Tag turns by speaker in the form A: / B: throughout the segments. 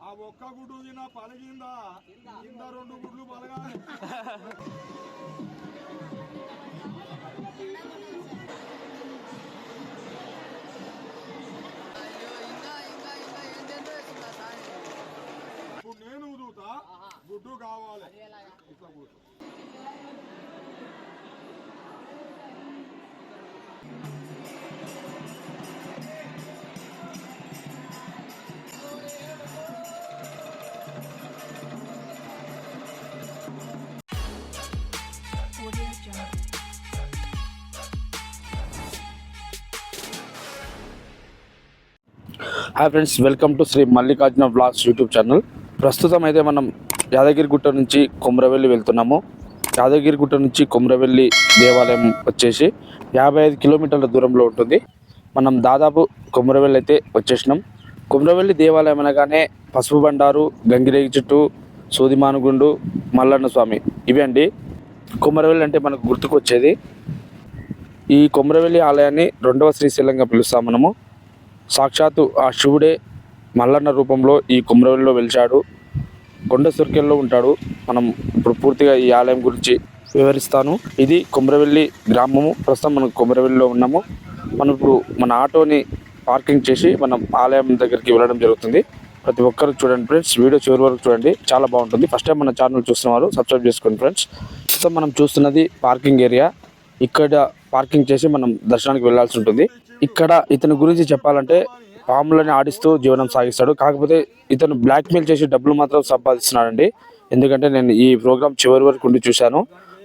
A: ఆ ఒక్క గుడ్డు తిన పలిగిందా కింద. రెండు గుడ్లు పలగాలి ఇప్పుడు నేను ఊదుతా గుడ్డు కావాలి. ఇట్లా కూర్చో
B: hi friends welcome to Sri Mallikarjuna blogs YouTube channel ప్రస్తుతం అయితే మనం యాదగిరిగుట్ట నుంచి కొమరవెల్లి వెళ్తున్నాము. యాదగిరిగుట్ట నుంచి కొమరవెల్లి దేవాలయం వచ్చేసి యాభై ఐదు కిలోమీటర్ల దూరంలో ఉంటుంది. మనం దాదాపు కొమరవెల్లి అయితే వచ్చేసినాం. కొమరవెల్లి దేవాలయం అనగానే పసుపు బండారు గంగిరేగి చెట్టు సూదిమానుగుండు మల్లన్న స్వామి ఇవి అండి. కొమరవెల్లి అంటే మనకు గుర్తుకొచ్చేది. ఈ కొమరవెల్లి ఆలయాన్ని రెండవ శ్రీశైలంగా పిలుస్తాం మనము. సాక్షాత్తు ఆ శివుడే మల్లన్న రూపంలో ఈ కుమ్రవెల్లిలో వెలిచాడు. కొండ సుర్కెల్లో ఉంటాడు. మనం ఇప్పుడు పూర్తిగా ఈ ఆలయం గురించి వివరిస్తాను. ఇది కుమ్రవెల్లి గ్రామము. ప్రస్తుతం మనం కుమ్రవెల్లిలో ఉన్నాము. మనం ఇప్పుడు మన ఆటోని పార్కింగ్ చేసి మనం ఆలయం దగ్గరికి వెళ్ళడం జరుగుతుంది. ప్రతి ఒక్కరు చూడండి ఫ్రెండ్స్. వీడియో చివరి వరకు చూడండి. చాలా బాగుంటుంది. ఫస్ట్ టైం మన ఛానల్ చూస్తున్న వారు సబ్స్క్రైబ్ చేసుకోండి ఫ్రెండ్స్. ప్రస్తుతం మనం చూస్తున్నది పార్కింగ్ ఏరియా. ఇక్కడ పార్కింగ్ చేసి మనం దర్శనానికి వెళ్ళాల్సి ఉంటుంది. ఇక్కడ ఇతని గురించి చెప్పాలంటే పాములని ఆడిస్తూ జీవనం సాగిస్తాడు. కాకపోతే ఇతను బ్లాక్మెయిల్ చేసి డబ్బులు మాత్రం సంపాదిస్తున్నాడండి. ఎందుకంటే నేను ఈ ప్రోగ్రామ్ చివరి వరకు ఉండి చూశాను.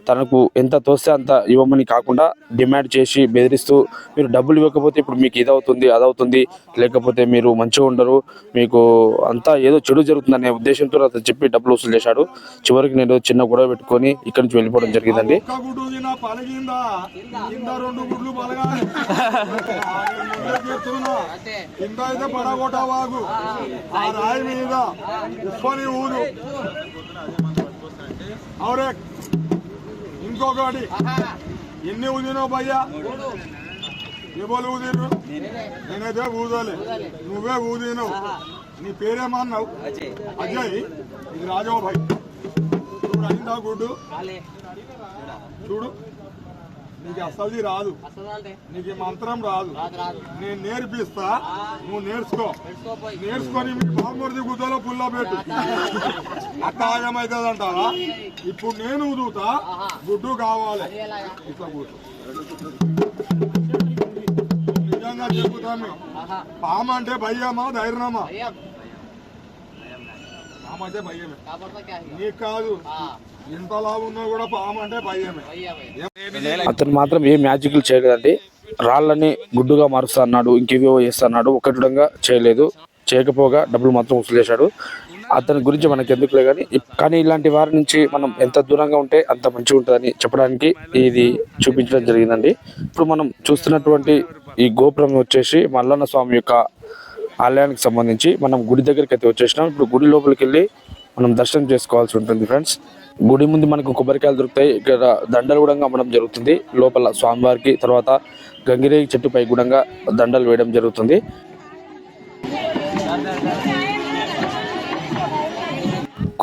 B: తనకు ఎంత తోస్తే అంత ఇవ్వమని కాకుండా డిమాండ్ చేసి బెదిరిస్తూ మీరు డబ్బులు ఇవ్వకపోతే ఇప్పుడు మీకు ఇదవుతుంది అదవుతుంది లేకపోతే మీరు మంచిగా ఉండరు మీకు అంతా ఏదో చెడు జరుగుతుందనే ఉద్దేశంతో అతను చెప్పి డబ్బులు వసూలు చేశాడు. చివరికి నేను చిన్న గొడవ పెట్టుకొని ఇక్కడి నుంచి వెళ్ళిపోవడం జరిగిందండి.
A: ఆ, రాయి మీద ఊరు అవురే. ఇంకొకటి. ఎన్ని ఊదినో భయ్యా? ఎవరు ఊదిరు నేనైతే ఊదలే. నువ్వే ఊదినవు. నీ పేరేమన్నావు? అజయ్. ఇది రాజావు భాయ్ చూడు అయిందా గుడ్డు? చూడు. నీకు అసలుది రాదు. నీకు మంత్రం రాదు. నేను నేర్పిస్తా నువ్వు నేర్చుకో. నేర్చుకొని మీ బామ్మడిది గుద్దలో పుల్ల పెట్టు. అంటావా ఇప్పుడు నేను ఊదుతా గుడ్డు కావాలి. ఇట్లా కూర్చో. నిజంగా చెబుతాను పామ అంటే భయ్యమా ధైర్యమా? పామ అంటే భయ్యమే నీకు కాదు.
B: అతను మాత్రం ఏ మ్యాజిక్లు చేయలేదండి. రాళ్ళని గుడ్డుగా మారుస్తా అన్నాడు ఇంకేవేవో చేస్తా అన్నాడు ఒకటిడంగా చేయలేదు. చేయకపోగా డబ్బులు మాత్రం వసూలు చేశాడు. అతని గురించి మనకి ఎందుకులే కానీ కానీ ఇలాంటి వారి నుంచి మనం ఎంత దూరంగా ఉంటే అంత మంచిగా ఉంటుందని చెప్పడానికి ఇది చూపించడం జరిగిందండి. ఇప్పుడు మనం చూస్తున్నటువంటి ఈ గోపురం వచ్చేసి మల్లన్న స్వామి యొక్క ఆలయానికి సంబంధించి మనం గుడి దగ్గరికి అయితే వచ్చేసినాం. ఇప్పుడు గుడి లోపలికి వెళ్ళి మనం దర్శనం చేసుకోవాల్సి ఉంటుంది ఫ్రెండ్స్. గుడి ముందు మనకు కొబ్బరికాయలు దొరుకుతాయి. ఇక్కడ దండలు కూడా అమ్మడం జరుగుతుంది. లోపల స్వామివారికి తర్వాత గంగిరేగి చెట్టుపై కూడా దండలు వేయడం జరుగుతుంది.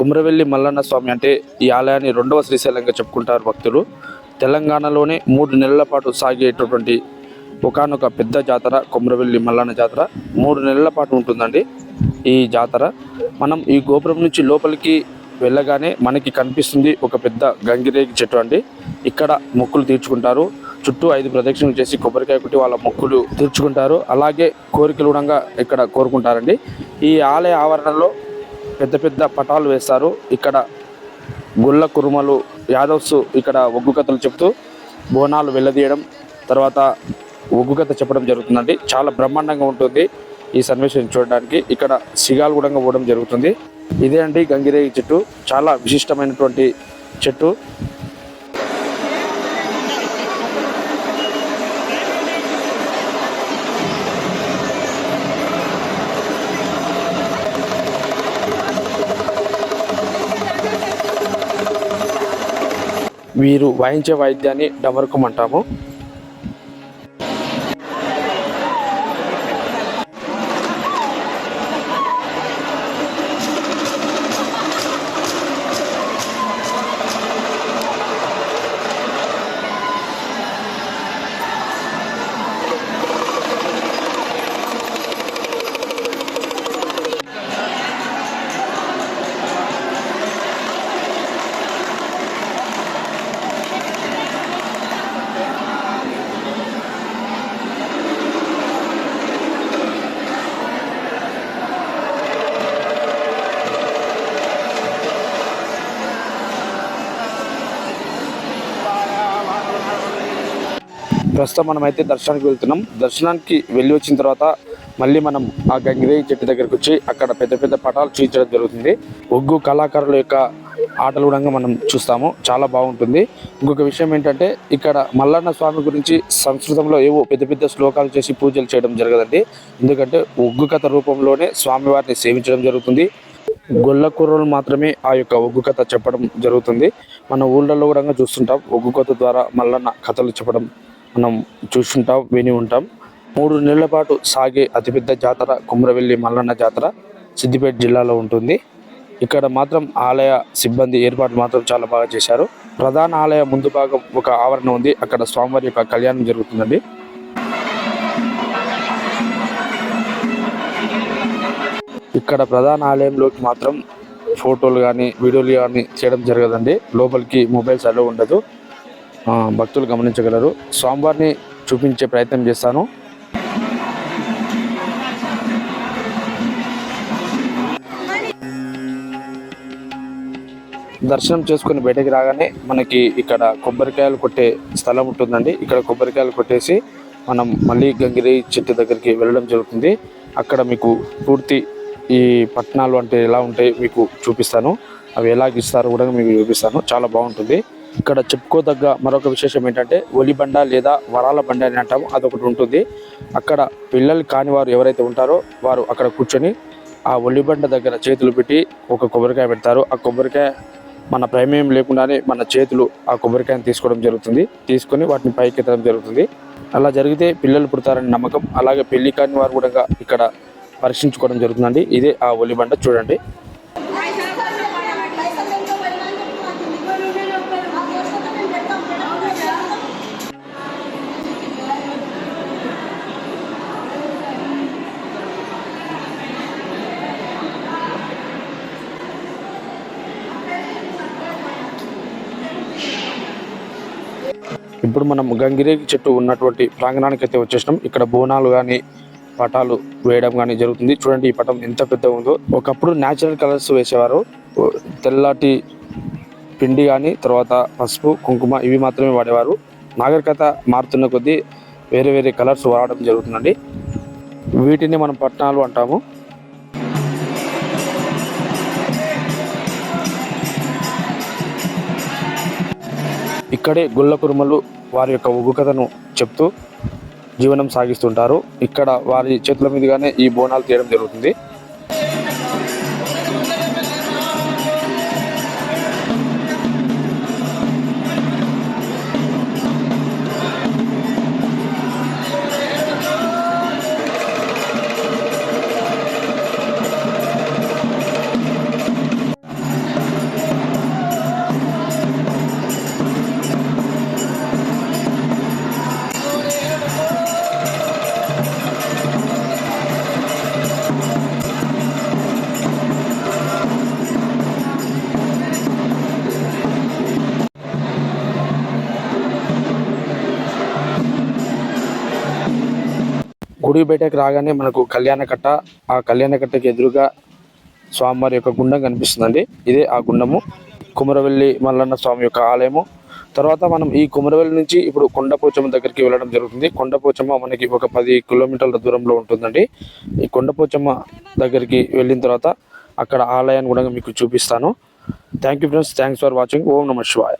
B: కుమ్రవెల్లి మల్లన్న స్వామి అంటే ఈ ఆలయాన్ని రెండవ శ్రీశైలంగా చెప్పుకుంటారు భక్తులు. తెలంగాణలోనే మూడు నెలల పాటు సాగేటటువంటి ఒకనొక పెద్ద జాతర కుమ్రవెల్లి మల్లన్న జాతర. మూడు నెలల పాటు ఉంటుందండి. ఈ జాతర. మనం ఈ గోపురం నుంచి లోపలికి వెళ్ళగానే మనకి కనిపిస్తుంది ఒక పెద్ద గంగిరేగి చెట్టు అండి. ఇక్కడ మొక్కులు తీర్చుకుంటారు. చుట్టూ ఐదు ప్రదక్షిణలు చేసి కొబ్బరికాయ కొట్టి వాళ్ళ మొక్కులు తీర్చుకుంటారు. అలాగే కోరికలు కూడా ఇక్కడ కోరుకుంటారండి. ఈ ఆలయ ఆవరణలో పెద్ద పెద్ద పటాలు వేస్తారు. ఇక్కడ గుళ్ళ కురుమలు యాదవ్స్ ఇక్కడ ఒగ్గు కథలు చెప్తూ బోనాలు వెళ్ళదీయడం తర్వాత ఒగ్గు కథ చెప్పడం జరుగుతుందండి. చాలా బ్రహ్మాండంగా ఉంటుంది. ఈ సన్నివేశం చూడడానికి ఇక్కడ సిగాలు పోవడం జరుగుతుంది. ఇదే అండి గంగిరేగి చెట్టు. చాలా విశిష్టమైనటువంటి చెట్టు. వీరు వాయించే వాయిద్యాన్ని డమరుకం అంటాము ప్రస్తుతం మనమైతే దర్శనానికి వెళ్తున్నాం. దర్శనానికి వెళ్ళి వచ్చిన తర్వాత మళ్ళీ మనం ఆ గంగిరేయి చెట్టు దగ్గరికి వచ్చి అక్కడ పెద్ద పెద్ద పటాలు చూపించడం జరుగుతుంది. ఒగ్గు కళాకారుల యొక్క ఆటలు కూడా మనం చూస్తాము. చాలా బాగుంటుంది. ఇంకొక విషయం ఏంటంటే ఇక్కడ మల్లన్న స్వామి గురించి సంస్కృతంలో ఏవో పెద్ద పెద్ద శ్లోకాలు చేసి పూజలు చేయడం జరగదండి. ఎందుకంటే ఒగ్గు కథ రూపంలోనే స్వామివారిని సేవించడం జరుగుతుంది. గొల్ల మాత్రమే ఆ యొక్క ఒగ్గు కథ చెప్పడం జరుగుతుంది. మన ఊళ్ళలో కూడా చూస్తుంటాం. ఒగ్గు కథ ద్వారా మల్లన్న కథలు చెప్పడం మనం చూసుంటాం విని ఉంటాం. మూడు నెలల పాటు సాగే అతిపెద్ద జాతర కుమ్రవెల్లి మల్లన్న జాతర సిద్దిపేట జిల్లాలో ఉంటుంది. ఇక్కడ మాత్రం ఆలయ సిబ్బంది ఏర్పాటు మాత్రం చాలా బాగా చేశారు. ప్రధాన ఆలయ ముందు భాగం ఒక ఆవరణ ఉంది. అక్కడ స్వామివారి యొక్క కళ్యాణం జరుగుతుందండి. ఇక్కడ ప్రధాన ఆలయంలోకి మాత్రం ఫోటోలు కానీ వీడియోలు కానీ చేయడం జరగదండి. లోపలికి మొబైల్స్ అలో ఉండదు. భక్తులు గమనించగలరు. స్వామివారిని చూపించే ప్రయత్నం చేస్తాను. దర్శనం చేసుకుని బయటకు రాగానే మనకి ఇక్కడ కొబ్బరికాయలు కొట్టే స్థలం ఉంటుందండి. ఇక్కడ కొబ్బరికాయలు కొట్టేసి మనం మళ్ళీ గంగిరి చెట్టు దగ్గరికి వెళ్ళడం జరుగుతుంది. అక్కడ మీకు పూర్తి ఈ పట్టణాలు అంటే ఎలా ఉంటాయి మీకు చూపిస్తాను. అవి ఎలా ఇస్తారో కూడా మీకు చూపిస్తాను. చాలా బాగుంటుంది. ఇక్కడ చెప్పుకోదగ్గ మరొక విశేషం ఏంటంటే ఒలిబండ లేదా వరాల బండ అని అంటాము అదొకటి ఉంటుంది. అక్కడ పిల్లలు కాని వారు ఎవరైతే ఉంటారో వారు అక్కడ కూర్చొని ఆ ఒలిబండ దగ్గర చేతులు పెట్టి ఒక కొబ్బరికాయ పెడతారు. ఆ కొబ్బరికాయ మన ప్రమేయం లేకుండానే మన చేతులు ఆ కొబ్బరికాయను తీసుకోవడం జరుగుతుంది. తీసుకొని వాటిని పైకెత్తడం జరుగుతుంది. అలా జరిగితే పిల్లలు పుడతారని నమ్మకం అలాగే పెళ్ళి కాని వారు కూడా ఇక్కడ పరీక్షించుకోవడం జరుగుతుందండి. ఇదే ఆ ఒలిబండ చూడండి. ఇప్పుడు మనం గంగిరేగి చెట్టు ఉన్నటువంటి ప్రాంగణానికి అయితే వచ్చేసినాం. ఇక్కడ బోనాలు కానీ పటాలు వేయడం కానీ జరుగుతుంది. చూడండి ఈ పటం ఎంత పెద్ద ఉందో. ఒకప్పుడు న్యాచురల్ కలర్స్ వేసేవారు. తెల్లటి పిండి కానీ తర్వాత పసుపు కుంకుమ ఇవి మాత్రమే వాడేవారు. నాగరికత మారుతున్న కొద్దీ వేరే వేరే కలర్స్ వాడడం జరుగుతుందండి. వీటిని మనం పట్టణాలు అంటాము. ఇక్కడే గుళ్ళ కురుమలు వారి యొక్క ఉగ్గు కథను చెప్తూ జీవనం సాగిస్తుంటారు. ఇక్కడ వారి చేతుల మీదుగానే ఈ బోనాలు తీయడం జరుగుతుంది. గుడి బయటకు రాగానే మనకు కళ్యాణకట్ట ఆ కళ్యాణకట్టకి ఎదురుగా స్వామివారి యొక్క గుండం కనిపిస్తుందండి. ఇదే ఆ గుండము. కుమరవెల్లి మల్లన్న స్వామి యొక్క ఆలయము. తర్వాత మనం ఈ కుమరవెల్లి నుంచి ఇప్పుడు కొండపోచమ్మ దగ్గరికి వెళ్ళడం జరుగుతుంది. కొండపోచమ్మ మనకి ఒక పది కిలోమీటర్ల దూరంలో ఉంటుందండి. ఈ కొండపోచమ్మ దగ్గరికి వెళ్ళిన తర్వాత అక్కడ ఆలయాన్ని కూడా మీకు చూపిస్తాను. Thank you friends thanks for watching ఓం నమ శివాయ.